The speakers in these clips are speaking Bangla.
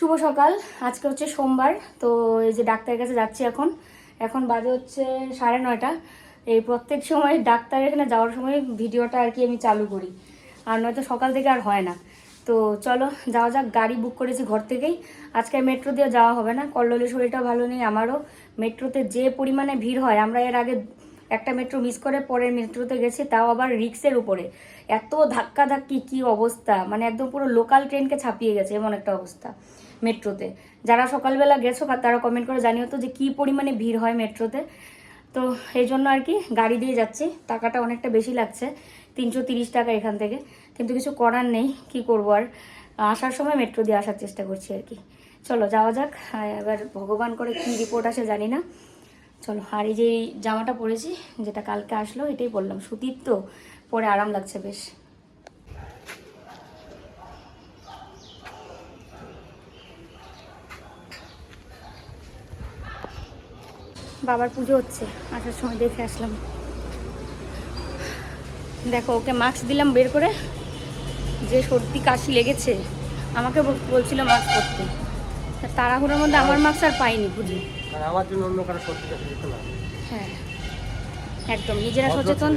শুভ সকাল। আজকে হচ্ছে সোমবার, তো এই যে ডাক্তারের কাছে যাচ্ছি এখন। এখন বাজে হচ্ছে সাড়ে নয়টা। এই প্রত্যেক সময় ডাক্তার এখানে যাওয়ার সময় ভিডিওটা আর কি আমি চালু করি। আর নয়তো সকাল থেকে আর হয় না। তো চলো, যাওয়া যাক, গাড়ি বুক করেছি ঘর থেকেই। আজকে মেট্রো দিয়ে যাওয়া হবে না। কল্লোলের শরীরটা ভালো নেই আমারও। মেট্রোতে যে পরিমাণে ভিড় হয়, আমরা এর আগে একটা মেট্রো মিস করে পরের মেট্রোতে গেছি, তাও আবার রিক্সের উপরে। এত ধাক্কা ধাক্কি কি অবস্থা? মানে একদম পুরো লোকাল ট্রেনকে ছাপিয়ে গেছে, এমন একটা অবস্থা। মেট্রোতে। যারা সকালবেলা গেছো তারা কমেন্ট করে জানিও তো যে কী পরিমাণে ভিড় হয় মেট্রোতে। তো এই জন্য আর কি গাড়ি দিয়ে যাচ্ছি। টাকাটা অনেকটা বেশি লাগছে, তিনশো তিরিশ টাকা এখান থেকে। কিন্তু কিছু করার নেই, কি করব আর? আসার সময় মেট্রো দিয়ে আসার চেষ্টা করছি আর কি। চলো যাওয়া যাক আর এবার ভগবান করে কি রিপোর্ট আসে জানি না। চলো, আর এই যে জামাটা পরেছি, যেটা কালকে আসলো, এটাই বললাম সুতির তো, পরে আরাম লাগছে বেশ। বাবার পুজো হচ্ছে। আসার সময় দেখে আসলাম। দেখো ওকে মাস্ক দিলাম বের করে। যে সর্দি কাশি লেগেছে আমাকে বল- বলছিল মাস্ক পরতে। তাড়াহুড়োর মধ্যে আমার মাস্ক আর পাইনি বুঝি আর আমার জন্য অন্য কারও সত্যি কথা হ্যাঁ একদম। নিজেরা সচেতন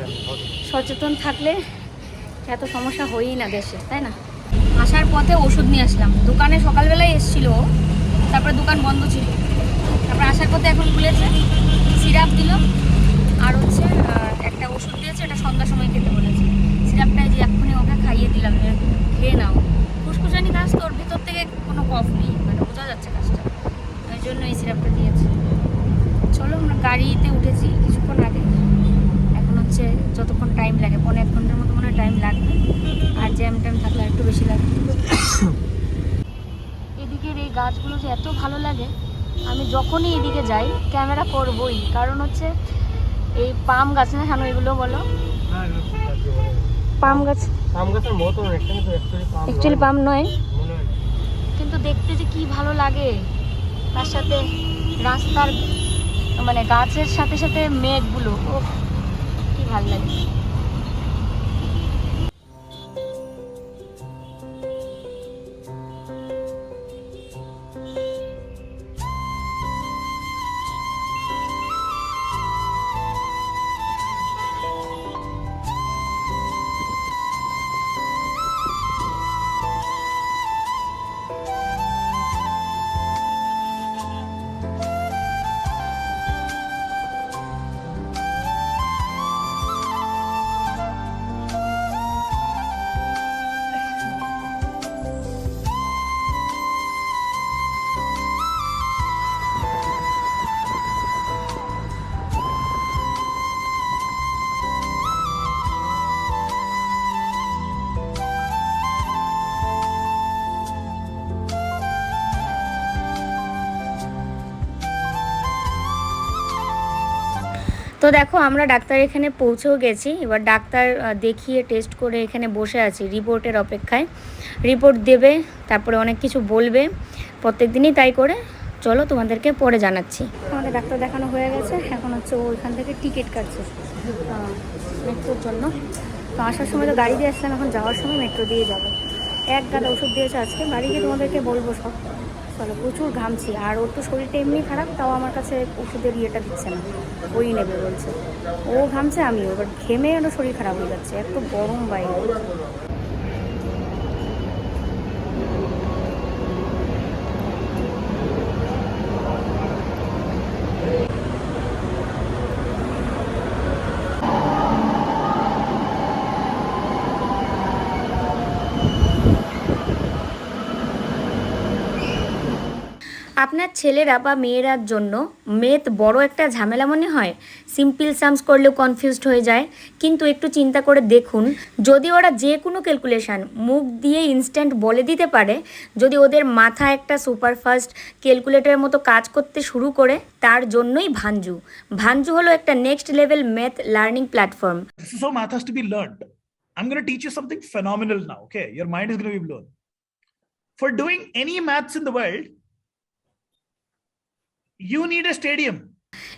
সচেতন থাকলে এত সমস্যা হয়ই না দেশে তাই না? আসার পথে ওষুধ নিয়ে আসলাম। দোকানে সকালবেলায় এসেছিল তারপরে দোকান বন্ধ ছিল। আসার পথে এখন খুলেছে সিরাপ দিল। আর হচ্ছে একটা ওষুধ দিয়েছে, এটা সন্ধ্যার সময় খেতে বলেছে। সিরাপটা যে এক্ষুনি ওকে খাইয়ে দিলাম খেয়ে নাও। ফুসফুসানি কাজ তোর ভিতর থেকে কোনো কফ নেই মানে বোঝা যাচ্ছে কাজটা। ওই জন্য এই সিরাপটা দিয়েছে। চলো, আমরা গাড়িতে উঠেছি কিছুক্ষণ আগে। এখন হচ্ছে যতক্ষণ টাইম লাগে পনেরো এক ঘণ্টার মতো মনে টাইম লাগবে। আর জ্যাম ট্যাম থাকলে একটু বেশি লাগবে। এদিকের এই গাছগুলো যে এত ভালো লাগে আমি যখনই এদিকে যাই ক্যামেরা করবই। কারণ হচ্ছে এই পাম গাছ না কেন এগুলো বলো। পাম গাছ। আম গাছের মতো একটা কিন্তু অ্যাকচুয়ালি পাম পাম নয়। হয়। কিন্তু দেখতে যে কি ভালো লাগে। তার সাথে রাস্তার মানে গাছের সাথে সাথে মেঘগুলো ও কি ভালো লাগে। তো দেখো, আমরা ডাক্তার এখানে পৌঁছেও গেছি। এবার ডাক্তার দেখিয়ে টেস্ট করে এখানে বসে আছি রিপোর্টের অপেক্ষায়। রিপোর্ট দেবে, তারপরে অনেক কিছু বলবে। প্রত্যেক দিনই তাই করে। চলো তোমাদেরকে পরে জানাচ্ছি। আমাদের ডাক্তার দেখানো হয়ে গেছে। এখন হচ্ছে ওইখান থেকে টিকিট কাটছে মেট্রোর জন্য। তো আসার সময় তো গাড়ি দিয়ে আসলাম, এখন যাওয়ার সময় মেট্রো দিয়ে যাব। এক গাদা ওষুধ দিয়েছে আজকে, বাড়ি গিয়ে তোমাদেরকে বলব সব। চলো প্রচুর ঘামছি। আর ওর তো শরীরটা এমনি খারাপ, তাও আমার কাছে ওষুধের ইয়েটা দিচ্ছে না। ওই নেবে বলছে। ও ঘামছে আমিও, এবার ঘেমে ওর শরীর খারাপ হয়ে যাচ্ছে, এত গরম বাইরে। আপনার ছেলেরা বা মেয়েরার জন্য মেথ বড় একটা ঝামেলা মনে হয় সিম্পল সামস করলেও কনফিউজড হয়ে যায় কিন্তু একটু চিন্তা করে দেখুন যদি ওরা যে কোনো ক্যালকুলেশান মুখ দিয়ে ইনস্ট্যান্ট বলে দিতে পারে যদি ওদের মাথা একটা সুপারফাস্ট ক্যালকুলেটরের মতো কাজ করতে শুরু করে তার জন্যই ভাঞ্জু ভাঞ্জু হলো একটা next level math learning platform how math has to be learned. I'm going to teach you something phenomenal now. Okay. Your mind is going to be blown. For doing any maths in the world, you need a stadium.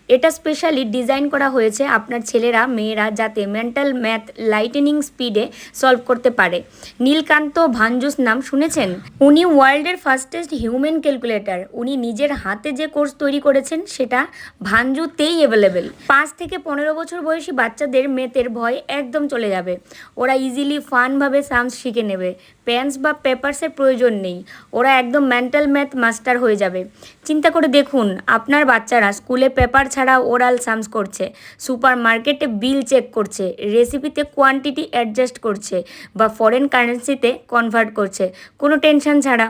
এটা স্পেশালি ডিজাইন করা হয়েছে আপনার ছেলেরা, মেয়েরা, যাতে মেন্টাল ম্যাথ লাইটেনিং স্পিডে সলভ করতে পারে। নীলকান্ত ভাঞ্জুস নাম শুনেছেন? উনি ওয়ার্ল্ডের ফার্স্টেস্ট হিউম্যান ক্যালকুলেটর উনি নিজের হাতে যে কোর্স তৈরি করেছেন, সেটা ভাঞ্জুতেই অ্যাভেলেবেল পাঁচ থেকে পনেরো বছর বয়সী বাচ্চাদের মেথের ভয় একদম চলে যাবে। ওরা ইজিলি ফানভাবে সামস শিখে নেবে। পেন্স বা পেপারসের প্রয়োজন নেই। ওরা একদম মেন্টাল ম্যাথ মাস্টার হয়ে যাবে। চিন্তা করে দেখুন, আপনার বাচ্চারা স্কুলে পেপার ছাড়া ওরাল সামস করছে। সুপার মার্কেটে বিল চেক করছে। রেসিপিতে কোয়ান্টিটি অ্যাডজাস্ট করছে বা ফরেন কারেন্সিতে কনভার্ট করছে। কোনো টেনশন ছাড়া।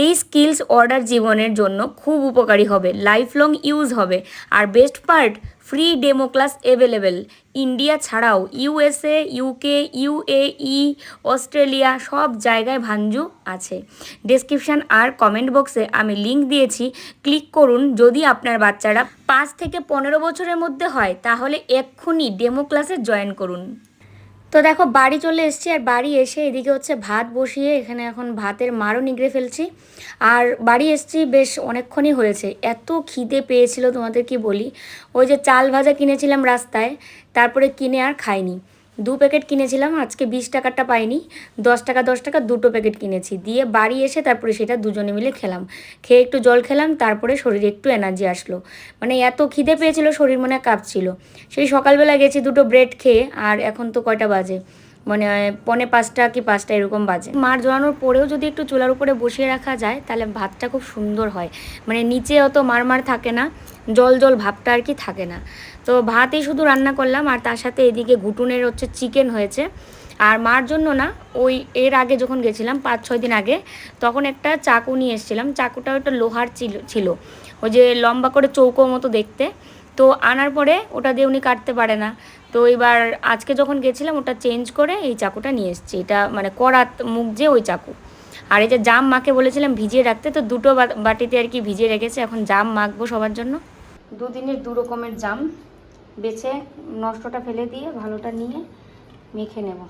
এই স্কিলস অর্ডার জীবনের জন্য খুব উপকারী হবে। লাইফ লং ইউজ হবে। আর best part free demo class available. India ছাড়াও ইউএসএ, ইউকে, ইউএই, অস্ট্রেলিয়া সব জায়গায় ভাঞ্জু আছে। ডেসক্রিপশান আর কমেন্ট বক্সে আমি লিঙ্ক দিয়েছি। ক্লিক করুন, যদি আপনার বাচ্চারা পাঁচ থেকে পনেরো বছরের মধ্যে হয়, তাহলে এক্ষুনি ডেমো ক্লাসে জয়েন করুন। তো দেখো, বাড়ি চলে এসেছি আর বাড়ি এসে এদিকে হচ্ছে ভাত বসিয়ে এখানে এখন ভাতের মারও নিগড়ে ফেলছি। আর বাড়ি এসেছি বেশ অনেকক্ষণই হয়েছে। এত খিদে পেয়েছিল তোমাদের কি বলি? ওই যে চাল ভাজা কিনেছিলাম রাস্তায়, তারপরে কিনে আর খাইনি। দু প্যাকেট কিনেছিলাম, আজকে বিশ টাকারটা পাইনি। দশ টাকা দশ টাকা দুটো প্যাকেট কিনেছি। দিয়ে বাড়ি এসে তারপরে সেটা দুজনে মিলে খেলাম। খেয়ে একটু জল খেলাম, তারপরে শরীরে একটু এনার্জি আসলো। মানে এত খিদে পেয়েছিল, শরীর মনে কাঁপছিল। সেই সকালবেলা গেছি দুটো ব্রেড খেয়ে, আর এখন তো কয়টা বাজে? মানে পনে পাঁচটা কি পাঁচটা এরকম বাজে। মার জড়ানোর পরেও যদি একটু চুলার উপরে বসিয়ে রাখা যায়, তাহলে ভাতটা খুব সুন্দর হয়। মানে নিচে অত মারমার থাকে না, জল জল ভাবটা আর কি থাকে না। তো ভাতই শুধু রান্না করলাম আর তার সাথে এদিকে ঘুটুনের হচ্ছে চিকেন হয়েছে। আর মার জন্য না, ওই এর আগে যখন গেছিলাম পাঁচ, ছয় দিন আগে, তখন একটা চাকু নিয়ে এসেছিলাম। চাকুটা একটা লোহার ছিল ছিল। ওই যে লম্বা করে চৌকো মতো দেখতে। তো আনার পরে ওটা দিয়ে উনি কাটতে পারে না। তো এবার আজকে যখন গেছিলাম, ওটা চেঞ্জ করে এই চাকুটা নিয়ে এসেছি। এটা মানে করাত মুখ যে ওই চাকু। আর এই যে জাম মাকে বলেছিলাম ভিজিয়ে রাখতে, তো দুটো বাটিতে আর কি ভিজিয়ে রেখেছে। এখন জাম মাখবো সবার জন্য। দুদিনের দু রকমের জাম। বেছে নষ্টটা ফেলে দিয়ে ভালোটা নিয়ে মেখে নেব।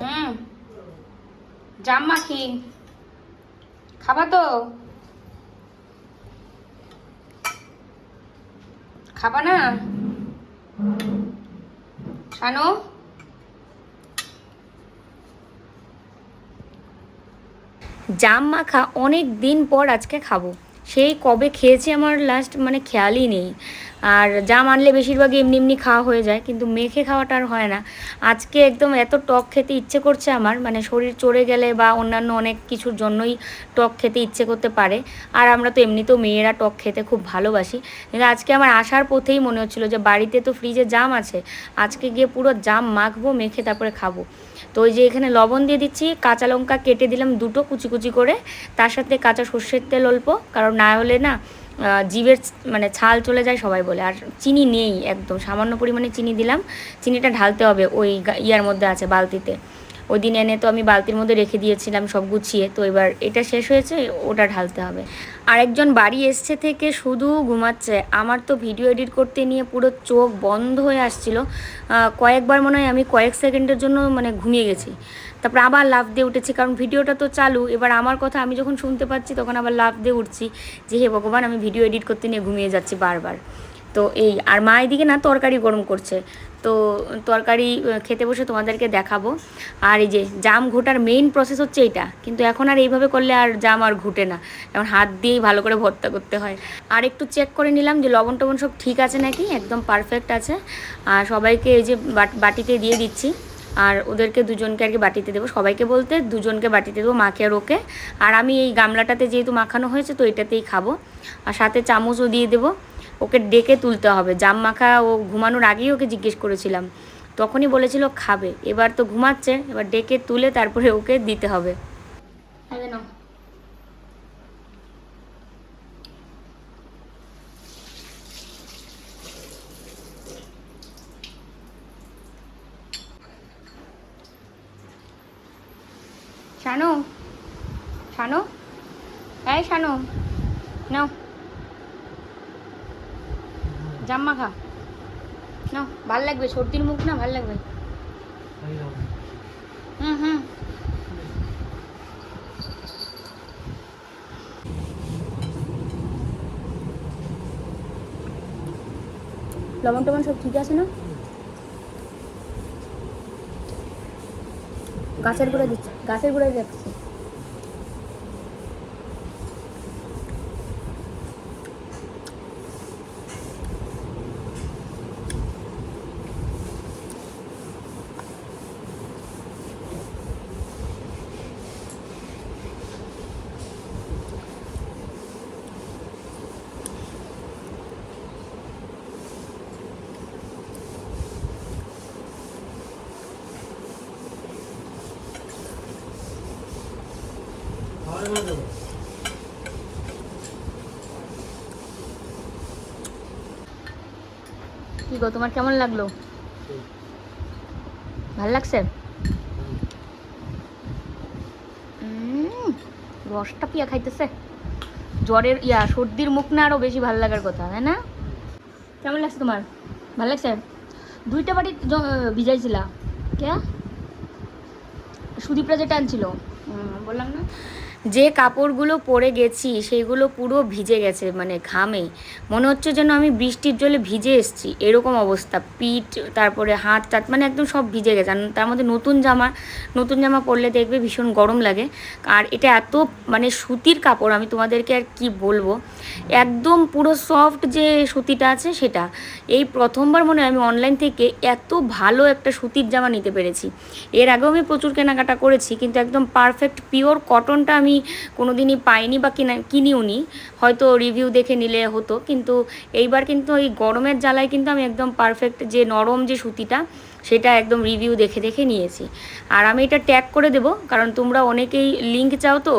হুম। জাম মাখি। খাবা তো। খাবা না? শানু? জাম মাখা অনেক দিন পর আজকে খাব। সেই কবে খেয়েছি আমার লাস্ট মানে খেয়ালই নেই। আর জাম আনলে বেশিরভাগই এমনি এমনি খাওয়া হয়ে যায়, কিন্তু মেখে খাওয়াটা আর হয় না। আজকে একদম এত টক খেতে ইচ্ছে করছে আমার মানে শরীর চড়ে গেলে বা অন্যান্য অনেক কিছুর জন্যই টক খেতে ইচ্ছে করতে পারে। আর আমরা তো এমনিতেও মেয়েরা টক খেতে খুব ভালোবাসি। কিন্তু আজকে আমার আসার পথেই মনে হচ্ছিল যে বাড়িতে তো ফ্রিজে জাম আছে, আজকে গিয়ে পুরো জাম মাখবো, মেখে তারপরে খাব। তো ওই যে এখানে লবণ দিয়ে দিচ্ছি, কাঁচা লঙ্কা কেটে দিলাম দুটো কুচি কুচি করে, তার সাথে কাঁচা সর্ষের তেল অল্প, কারণ না হলে না জিভের মানে ছাল চলে যায় সবাই বলে, আর চিনি নেই একদম, সামান্য পরিমাণে চিনি দিলাম, চিনিটা ঢালতে হবে ওই ইয়ার মধ্যে আছে বালতিতে। ওই দিন এনে তো আমি বালতির মধ্যে রেখে দিয়েছিলাম, সব গুছিয়ে, তো এবার এটা শেষ হয়েছে, ওটা ঢালতে হবে। আরেকজন বাড়ি এসছে থেকে শুধু ঘুমাচ্ছে, আমার তো ভিডিও এডিট করতে নিয়ে পুরো চোখ বন্ধ হয়ে আসছিল। কয়েকবার মনে হয় আমি কয়েক সেকেন্ডের জন্য মানে ঘুমিয়ে গেছি। তারপর আবার লাভ দিয়ে উঠেছি, কারণ ভিডিওটা তো চালু। এবার আমার কথা আমি যখন শুনতে পাচ্ছি, তখন আবার লাভ দিয়ে উঠছি যে, হে ভগবান, আমি ভিডিও এডিট করতে নিয়ে ঘুমিয়ে যাচ্ছি বারবার। তো এই, আর মা এদিকে না তরকারি গরম করছে। তো তরকারি খেতে বসে তোমাদেরকে দেখাবো। আর এই যে, জাম ঘোটার মেইন প্রসেস হচ্ছে এইটা। কিন্তু এখন আর এইভাবে করলে আর জাম আর ঘুটে না। এখন হাত দিয়েই ভালো করে ভর্তা করতে হয়। আর একটু চেক করে নিলাম যে, লবণ টবণ সব ঠিক আছে নাকি? একদম পারফেক্ট আছে। আর সবাইকে এই যে বাট- বাটিতে দিয়ে দিচ্ছি। আর ওদেরকে দুজনকে আর কি বাটিতে দেবো। সবাইকে বলতে দুজনকে বাটিতে দেবো, মাকে আর ওকে। আর আমি এই গামলাটাতে যেহেতু মাখানো হয়েছে, তো এটাতেই খাব। আর সাথে চামচও দিয়ে দেবো। ওকে ডেকে তুলতে হবে। জাম মাখা ও ঘুমানোর আগেই ওকে জিজ্ঞেস করেছিলাম। তখনই বলেছিল, খাবে। এবার তো ঘুমাচ্ছে, এবার ডেকে তুলে তারপরে ওকে দিতে হবে এই যে নাও। শানু শানু এই শানু নাও জাম্মা খা নাও ভালো লাগবে? সর্দির মুখ না ভালো লাগবে? লবণ টবণ সব ঠিক আছে না? গাছের গোড়ায় দিচ্ছি, গাছের গোড়ায় যাচ্ছি কি গো, তোমার কেমন লাগল? ভালো লাগছে? রসটা পিয়া খাইতেছে। জ্বরের, ইয়া, সর্দির মুখ না আরও বেশি ভালো লাগার কথা, তাই না? কেমন লাগছে তোমার? ভালো লাগছে? দুইটা বাড়ি ভিজাইছিলা। কে? সুদীপরা যেটা আনছিল। বললাম না। যে কাপড়গুলো পরে গেছি সেইগুলো পুরো ভিজে গেছে মানে ঘামে মনে হচ্ছে যেন আমি বৃষ্টির জলে ভিজে এসেছি। এরকম অবস্থা। পিঠ, তারপরে হাত টাত মানে একদম সব ভিজে গেছে। তার মধ্যে নতুন জামা নতুন জামা পরলে দেখবে ভীষণ গরম লাগে। আর এটা এত মানে সুতির কাপড়, আমি তোমাদেরকে আর কি বলব? একদম পুরো সফট যে সুতিটা আছে সেটা। এই প্রথমবার মনে হয় আমি অনলাইন থেকে এত ভালো একটা সুতির জামা নিতে পেরেছি। এর আগেও আমি প্রচুর কেনাকাটা করেছি, কিন্তু একদম পারফেক্ট, পিওর কটনটা আমি কোনো দিনই পাইনি বা কিনা কিনিও নি। হয়তো রিভিউ দেখে নিলে হতো। কিন্তু এইবার কিন্তু এই গরমের জ্বালায় কিন্তু আমি একদম পারফেক্ট যে নরম যে সুতিটা, সেটা একদম রিভিউ দেখে দেখে নিয়েছি। আর আমি এটা ট্যাগ করে দেবো, কারণ তোমরা অনেকেই লিঙ্ক চাও তো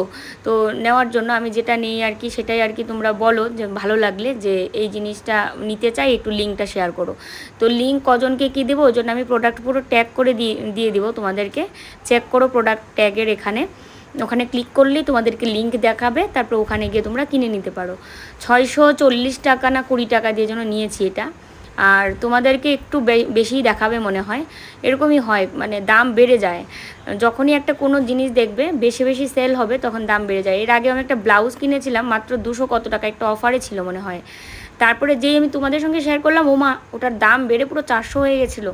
তো নেওয়ার জন্য আমি যেটা নেই আর কি, সেটাই আর কি তোমরা বলো যে ভালো লাগলে যে এই জিনিসটা নিতে চাই, একটু লিঙ্কটা শেয়ার করো। তো লিঙ্ক কজনকে কী দেবো? ওই জন্য আমি প্রোডাক্ট পুরো ট্যাগ করে দিয়ে দিয়ে দেবো তোমাদেরকে। চেক করো প্রোডাক্ট ট্যাগের এখানে। ওখানে ক্লিক করলেই তোমাদেরকে লিঙ্ক দেখাবে, তারপর ওখানে গিয়ে তোমরা কিনে নিতে পারো। ছয়শো চল্লিশ টাকা না কুড়ি টাকা দিয়ে জন্য নিয়েছি এটা। আর তোমাদেরকে একটু বে- বেশিই দেখাবে মনে হয়। এরকমই হয় মানে দাম বেড়ে যায়। যখনই একটা কোনো জিনিস দেখবে, বেশি বেশি সেল হবে, তখন দাম বেড়ে যায়। এর আগে আমি একটা ব্লাউজ কিনেছিলাম, মাত্র দুশো কত টাকা একটা অফারে ছিল মনে হয়। তারপরে যেই আমি তোমাদের সঙ্গে শেয়ার করলাম, ওমা, ওটার দাম বেড়ে পুরো চারশো হয়ে গেছিল।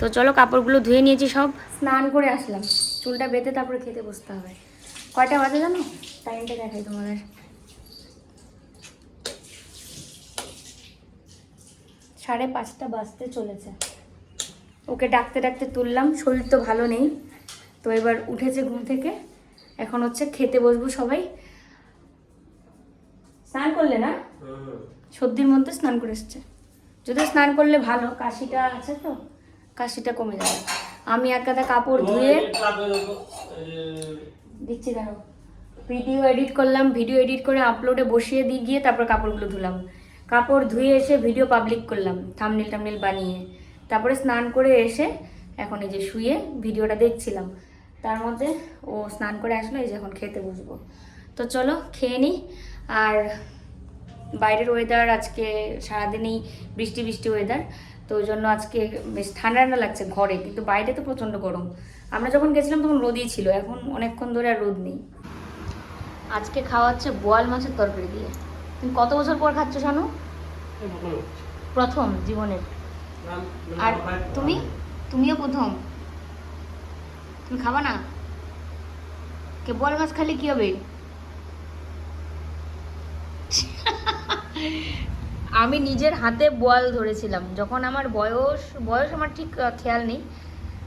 তো চলো কাপড়গুলো ধুয়ে নিয়েছি সব। স্নান করে আসলাম। চুলটা বেঁধে তারপরে খেতে বসতে হবে। কয়টা বাজে জানো? টাইমটা দেখাই তোমাদের। সাড়ে পাঁচটা বাজতে চলেছে। ওকে ডাকতে ডাকতে তুললাম শরীর তো ভালো নেই। তো এবার উঠেছে ঘুম থেকে। এখন হচ্ছে খেতে বসবো সবাই। স্নান করলে না? সর্দির মধ্যে স্নান করে এসছে। যদি স্নান করলে ভালো কাশিটা আছে তো। কাশিটা কমে যাবে। আমি এক গাদা কাপড় ধুয়ে দিচ্ছি দাঁড়ো ভিডিও এডিট করলাম ভিডিও এডিট করে আপলোডে বসিয়ে দিয়ে গিয়ে তারপর কাপড়গুলো ধুলাম। কাপড় ধুয়ে এসে ভিডিও পাবলিক করলাম থামনেল টামনেল বানিয়ে। তারপরে স্নান করে এসে এখন এই যে শুয়ে ভিডিওটা দেখছিলাম। তার মধ্যে ও স্নান করে আসলো এই যে এখন খেতে বসবো। তো চলো খেয়ে নিই আর বাইরের ওয়েদার আজকে সারাদিনই বৃষ্টি বৃষ্টি ওয়েদার তো ওই জন্য আজকে বেশ ঠান্ডা ঠান্ডা লাগছে ঘরে, কিন্তু বাইরে তো প্রচণ্ড গরম। আমরা যখন গেছিলাম তখন রোদই ছিল, এখন অনেকক্ষণ ধরে আর রোদ নেই। আজকে খাওয়া হচ্ছে বোয়াল মাছের তরকারি দিয়ে। তুমি কত বছর পর খাচ্ছ শানু? প্রথম জীবনের। আর তুমি? তুমিও প্রথম? তুমি খাবা না? কে বোয়াল মাছ খালে কি হবে? আমি নিজের হাতে বোয়াল ধরেছিলাম। যখন আমার বয়স বয়স আমার ঠিক খেয়াল নেই।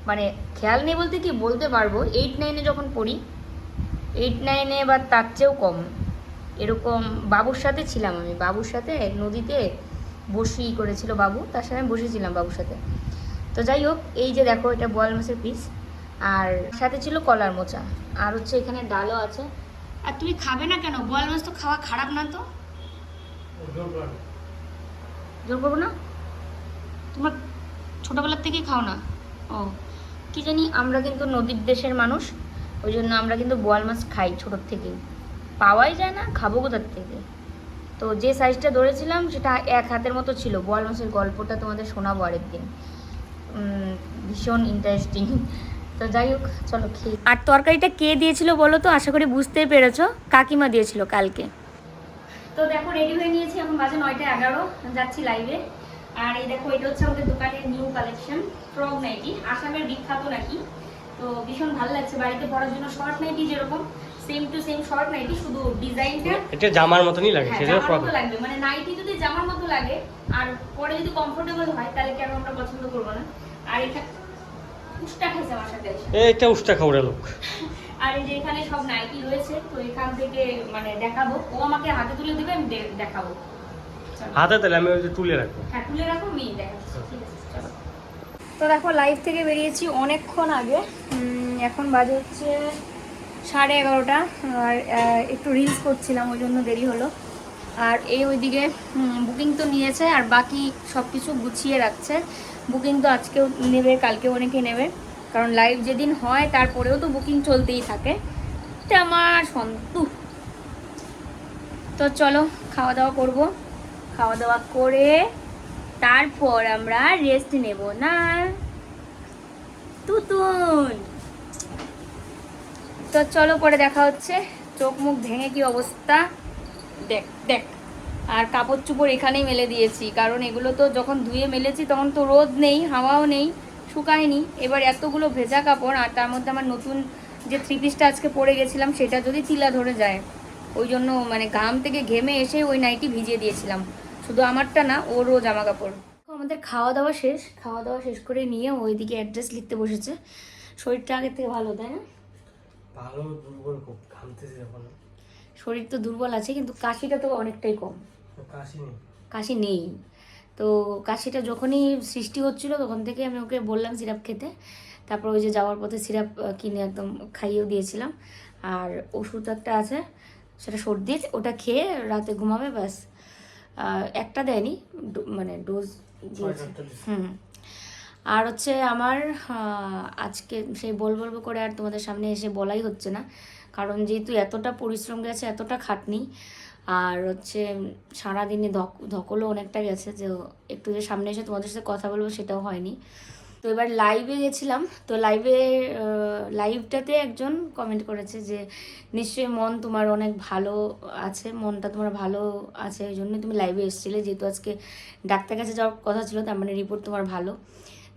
মানে খেয়াল নেই বলতে কি বলতে পারব? এইট নাইনে যখন পড়ি এইট নাইনে বা তার চেয়েও কম। এরকম বাবুর সাথে ছিলাম আমি। বাবুর সাথে নদীতে বসি করেছিল বাবু। তার সাথে আমি বসেছিলাম বাবুর সাথে। তো যাই হোক, এই যে দেখো এটা বোয়াল মাছের পিস আর সাথে ছিল কলার মোচা। আর হচ্ছে এখানে ডালও আছে। আর তুমি খাবে না কেন? বোয়াল মাছ তো খাওয়া খারাপ না তো? জোর করব না? তোমার ছোটোবেলার থেকেই খাও না? ও। কি জানি, আমরা কিন্তু নদীর দেশের মানুষ, ওই জন্য আমরা কিন্তু বোয়াল মাছ খাই ছোটোর থেকেই। পাওয়াই যায় না, খাব কোথার থেকে? তো যে সাইজটা ধরেছিলাম, সেটা এক হাতের মতো ছিল। বোয়াল মাছের গল্পটা তোমাদের শোনাবো আরেকদিন। ভীষণ ইন্টারেস্টিং তো যাই হোক, চলো খেয়ে আর তরকারিটা কে দিয়েছিল বলো তো? আশা করি বুঝতেই পেরেছ। কাকিমা দিয়েছিল কালকে। তো দেখো রেডি হয়ে নিয়েছি এখন বাজে নয়টা এগারো যাচ্ছি লাইভে আর এই দেখো এটা হচ্ছে আমাদের দোকানের নিউ কালেকশন ফ্রক নাইটি আসামের বিখ্যাত নাকি? তো ভীষণ ভালো লাগছে বাড়িতে পরার জন্য। শর্ট নাইটি যেরকম same to same short nightie শুধু ডিজাইনটা এটা জামার মতনই লাগে হ্যাঁ, সেটা প্রবলেম লাগবে। মানে নাইটি যদি জামার মতো লাগে আর পরে যদি কমফোর্টেবল হয় তাহলে কেন আমরা পছন্দ করব না? আর এখানে উষ্টা খাইছে আমার সাথে। এটা উষ্টা খাওয়া লোক। আর এই যে এখানে সব নাইটি রয়েছে তো এখান থেকে মানে দেখাবো। ও আমাকে হাতে তুলে দিবে আমি দেখাবো। হাতে তাহলে আমি ওই যে তুলে রাখব। হ্যাঁ তুলে রাখো আমি দেখাচ্ছি। ঠিক আছে চলো। তো দেখো লাইভ থেকে বেরিয়েছি অনেকক্ষণ আগে। এখন বাজে হচ্ছে সাড়ে এগারোটা। আর একটু রিলস করছিলাম ওই জন্য দেরি হলো। আর এই ওইদিকে বুকিং তো নিয়েছে আর বাকি সব কিছু গুছিয়ে রাখছে। বুকিং তো আজকেও নেবে কালকেও অনেকে নেবে। কারণ লাইভ যেদিন হয়, তারপরেও তো বুকিং চলতেই থাকে। এটা আমার সন্তু। তো চলো খাওয়া দাওয়া করব। খাওয়া দাওয়া করে তারপর আমরা রেস্ট নেব, না? তুতুন তো চলো, পরে দেখা হচ্ছে। চোখ মুখ ভেঙে কি অবস্থা? দেখ দেখ। আর কাপড় চুপড় এখানেই মেলে দিয়েছি, কারণ এগুলো তো যখন ধুয়ে মেলেছি, তখন তো রোদ নেই, হাওয়াও নেই। শুকায়নি। এবার এতগুলো ভেজা কাপড় আর তার মধ্যে আমার নতুন যে থ্রি পিসটা আজকে পরে গেছিলাম সেটা যদি তিলা ধরে যায় ওই জন্য মানে ঘাম থেকে ঘেমে এসে ওই নাইটি ভিজিয়ে দিয়েছিলাম। শুধু আমারটা না ওরও জামা কাপড় আমাদের খাওয়া দাওয়া শেষ। খাওয়া দাওয়া শেষ করে নিয়ে ওইদিকে অ্যাড্রেস লিখতে বসেছে। শরীরটা আগের থেকে ভালো তাই না? ভালো দুর্বল খুব ঘামতেছে যখন শরীর তো দুর্বল আছে কিন্তু কাশিটা তো অনেকটাই কম। কাশি নেই। কাশি নেই। তো কাশিটা যখনই সৃষ্টি হচ্ছিল তখন থেকে আমি ওকে বললাম সিরাপ খেতে। তারপর ওই যে যাওয়ার পথে সিরাপ কিনে একদম খাইয়েও দিয়েছিলাম। আর ওষুধ একটা আছে সেটা সর্দির ওটা খেয়ে রাতে ঘুমাবে ব্যাস। একটা দেয়নি মানে ডোজ দিয়েছে। হুম। আর হচ্ছে আমার আজকে সেই বল বলব করে আর তোমাদের সামনে এসে বলাই হচ্ছে না। কারণ যেহেতু এতটা পরিশ্রম গেছে এতটা খাটনি আর হচ্ছে সারাদিনে ধক, ধকলও অনেকটা গেছে, যে একটু যে সামনে এসে তোমাদের সাথে কথা বলব সেটাও হয়নি। তো এবার লাইভে গেছিলাম, তো লাইভে লাইভটাতে একজন কমেন্ট করেছে যে, নিশ্চয়ই মন তোমার অনেক ভালো আছে, মনটা তোমার ভালো আছে ওই জন্য তুমি লাইভে এসেছিলে। যেহেতু আজকে ডাক্তার কাছে যাওয়ার কথা ছিল, তার মানে রিপোর্ট তোমার ভালো।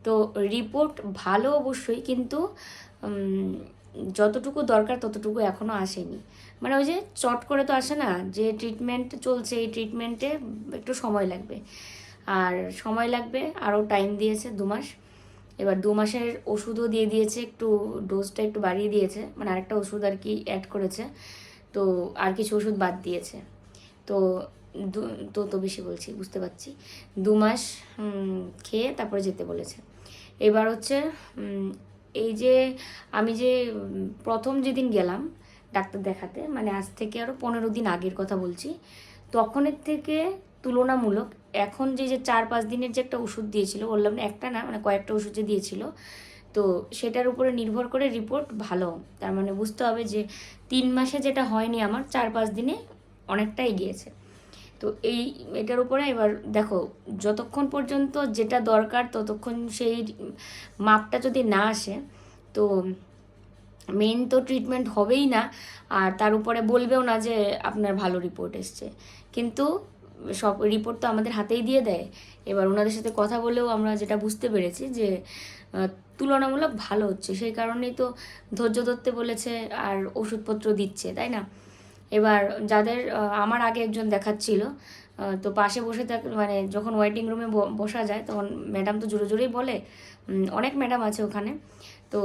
তো রিপোর্ট ভালো অবশ্যই, কিন্তু যতটুকু দরকার ততটুকু এখনও আসেনি। মানে ওই যে চট করে তো আসে না, যে ট্রিটমেন্ট চলছে এই ট্রিটমেন্টে একটু সময় লাগবে। আর সময় লাগবে, আরও টাইম দিয়েছে দু মাস। এবার দু মাসের ওষুধও দিয়ে দিয়েছে, একটু ডোজটা একটু বাড়িয়ে দিয়েছে মানে আরেকটা ওষুধ আর কি অ্যাড করেছে। তো আর কিছু ওষুধ বাদ দিয়েছে। তো দু- তো তো বেশি বলছি, বুঝতে পারছি। দু মাস খেয়ে তারপরে যেতে বলেছে। এবার হচ্ছে এই যে আমি যে প্রথম যেদিন গেলাম ডাক্তার দেখাতে মানে আজ থেকে আরও পনেরো দিন আগের কথা বলছি। তখনের থেকে তুলনামূলক এখন যে যে চার পাঁচ দিনের যে একটা ওষুধ দিয়েছিল, বললাম না একটা না মানে কয়েকটা ওষুধ যে দিয়েছিল, তো সেটার উপরে নির্ভর করে রিপোর্ট ভালো। তার মানে বুঝতে হবে যে, তিন মাসে যেটা হয়নি আমার, চার পাঁচ দিনে অনেকটাই গিয়েছে তো এই, এটার উপরে এবার দেখো, যতক্ষণ পর্যন্ত যেটা দরকার, ততক্ষণ সেই মাপটা যদি না আসে, তো মেন তো ট্রিটমেন্ট হবেই না, আর তার উপরে বলবেও না যে আপনার ভালো রিপোর্ট এসছে। কিন্তু সব রিপোর্ট তো আমাদের হাতেই দিয়ে দেয়। এবার ওনাদের সাথে কথা বলেও আমরা যেটা বুঝতে পেরেছি যে তুলনামূলক ভালো হচ্ছে। সেই কারণেই তো ধৈর্য ধরতে বলেছে আর ওষুধপত্র দিচ্ছে, তাই না? এবার যাদের আমার আগে একজন দেখাচ্ছিল তো পাশে বসে থাক মানে যখন ওয়েটিং রুমে বসা যায়, তখন ম্যাডাম তো জোরে জোরেই বলে অনেক ম্যাডাম আছে ওখানে। তো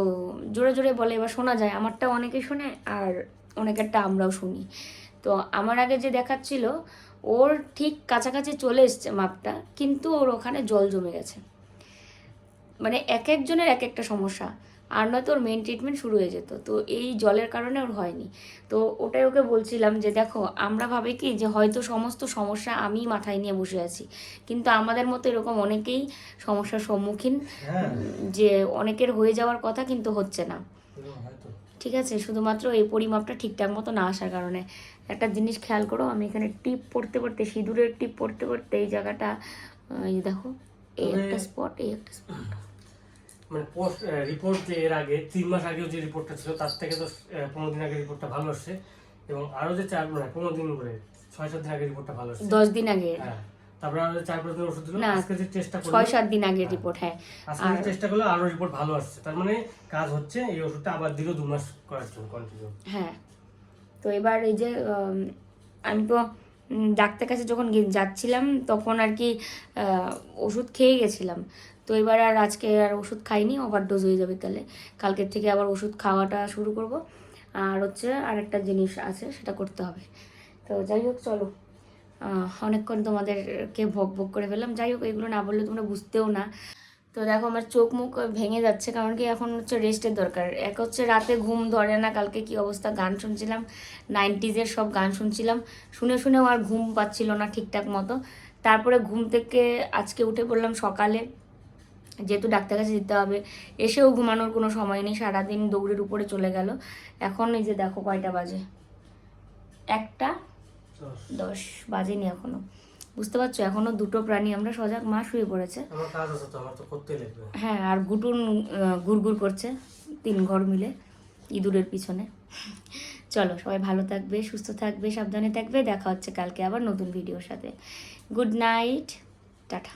জোরে জোরে বলে, এবার শোনা যায় আমারটা অনেকে শোনে আর অনেকেরটা আমরাও শুনি। তো আমার আগে যে দেখাচ্ছিল, ওর ঠিক কাছাকাছি চলে এসছে মাপটা, কিন্তু ওর ওখানে জল জমে গেছে। মানে এক একজনের এক একটা সমস্যা। আর নয়তো ওর মেন ট্রিটমেন্ট শুরু হয়ে যেত। তো এই জলের কারণে ওর হয়নি। তো ওটাই ওকে বলছিলাম যে দেখো আমরা ভাবি কি যে হয়তো সমস্ত সমস্যা আমি মাথায় নিয়ে বসে আছি। কিন্তু আমাদের মতো এরকম অনেকেই সমস্যার সম্মুখীন হ্যাঁ। যে অনেকের হয়ে যাওয়ার কথা কিন্তু হচ্ছে না। ঠিক আছে? শুধুমাত্র এই পরিমাপটা ঠিকঠাক মতো না আসার কারণে। একটা জিনিস খেয়াল করো আমি এখানে টিপ পড়তে পড়তে সিঁদুরের টিপ পড়তে পড়তে এই জায়গাটা এই দেখো এই একটা স্পট এই একটা স্পট মানে পোস্ট রিপোর্ট যে এর আগে তিন মাস আগেও যে রিপোর্টটা ছিল তার থেকে তো পনেরো দিন আগে রিপোর্টটা ভালো আসছে। এবং আরও যে চার মানে পনেরো দিন করে ছয় সাত দিন আগে রিপোর্টটা ভালো আসছে। দশ দিন আগে। হ্যাঁ। তারপরে আরও চার পাঁচ দিন ওষুধ দিল আজকে যে টেস্টটা করল ছয় সাত দিন আগের রিপোর্ট হ্যাঁ। আজকে যে টেস্টটা করল আরও রিপোর্ট ভালো আসছে। তার মানে কাজ হচ্ছে এই ওষুধটা আবার দিল দু মাস করার জন্য কন্টিনিউ হ্যাঁ। তো এবার এই যে আমি তো ডাক্তার কাছে যখন যাচ্ছিলাম তখন আর কি ওষুধ খেয়ে গেছিলাম। তো এবার আর আজকে আর ওষুধ খাইনি ওভারডোজ হয়ে যাবে তাহলে। কালকের থেকে আবার ওষুধ খাওয়াটা শুরু করব। আর হচ্ছে আরেকটা জিনিস আছে, সেটা করতে হবে। তো যাই হোক, চলো। অনেকক্ষণ তোমাদেরকে ভোগ ভোগ করে ফেললাম। যাই হোক, এগুলো না বললে তোমরা বুঝতেও না। তো দেখো, আমার চোখ মুখ ভেঙে যাচ্ছে, কারণ কি এখন হচ্ছে রেস্টের দরকার। এক হচ্ছে রাতে ঘুম ধরে না, কালকে কি অবস্থা গান শুনছিলাম। নাইনটিজের সব গান শুনছিলাম। শুনে শুনেও আর ঘুম পাচ্ছিল না ঠিকঠাক মতো। তারপরে ঘুম থেকে আজকে উঠে পড়লাম সকালে। যেহেতু ডাক্তার কাছে যেতে হবে। এসেও ঘুমানোর কোনো সময় নেই সারাদিন দৌড়ের উপরে চলে গেল। এখন এই যে দেখো কয়টা বাজে? একটা দশ। বাজেনি এখনও। বুঝতে পারছ? এখনও দুটো প্রাণী আমরা সজাগ মা শুয়ে পড়েছে। হ্যাঁ আর গুটুন গুড়গুড় করছে তিন ঘর মিলে ইঁদুরের পিছনে। চলো সবাই ভালো থাকবে সুস্থ থাকবে সাবধানে থাকবে। দেখা হচ্ছে কালকে আবার নতুন ভিডিওর সাথে। Good night tata.